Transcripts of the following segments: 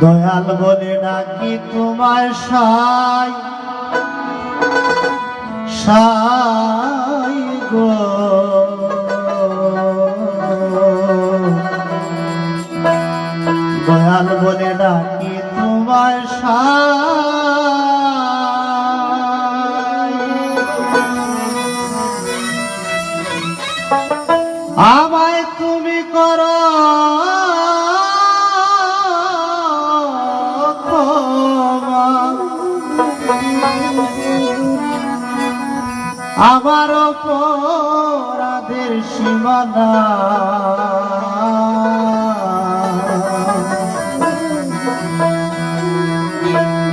দয়াল বলে ডাকি তোমার সাই। সাই গো। দয়াল বলে ডাকি তোমার সাই। আমার অপরাধের সীমানা।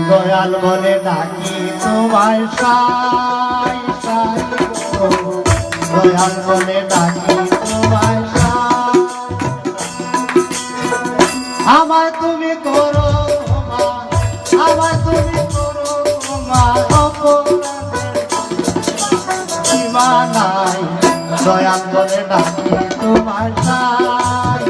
দয়াল বলে নাকি তোমায় সাই দয়াল বলে নাকি তোমায় সাই। আমার সীমা নাই দয়া করে ডাকি তোমার নাই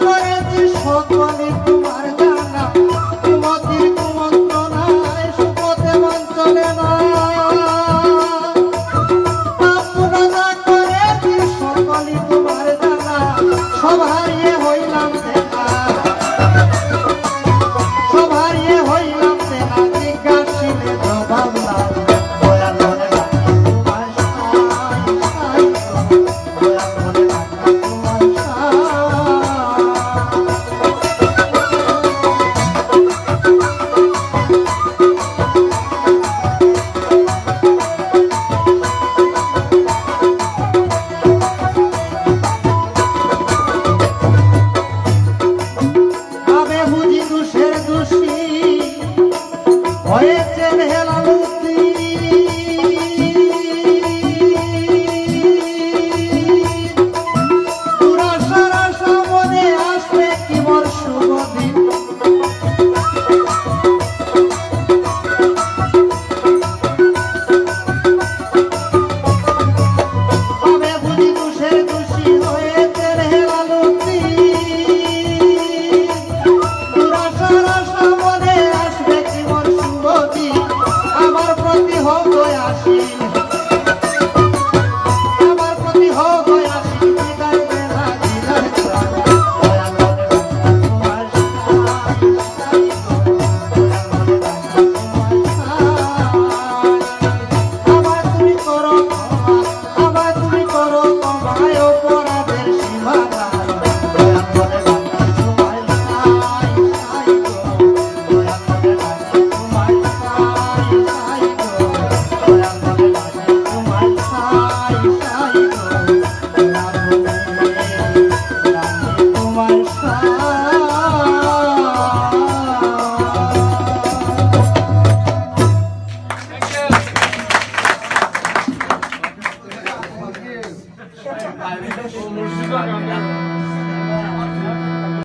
করে সকলে। তুমি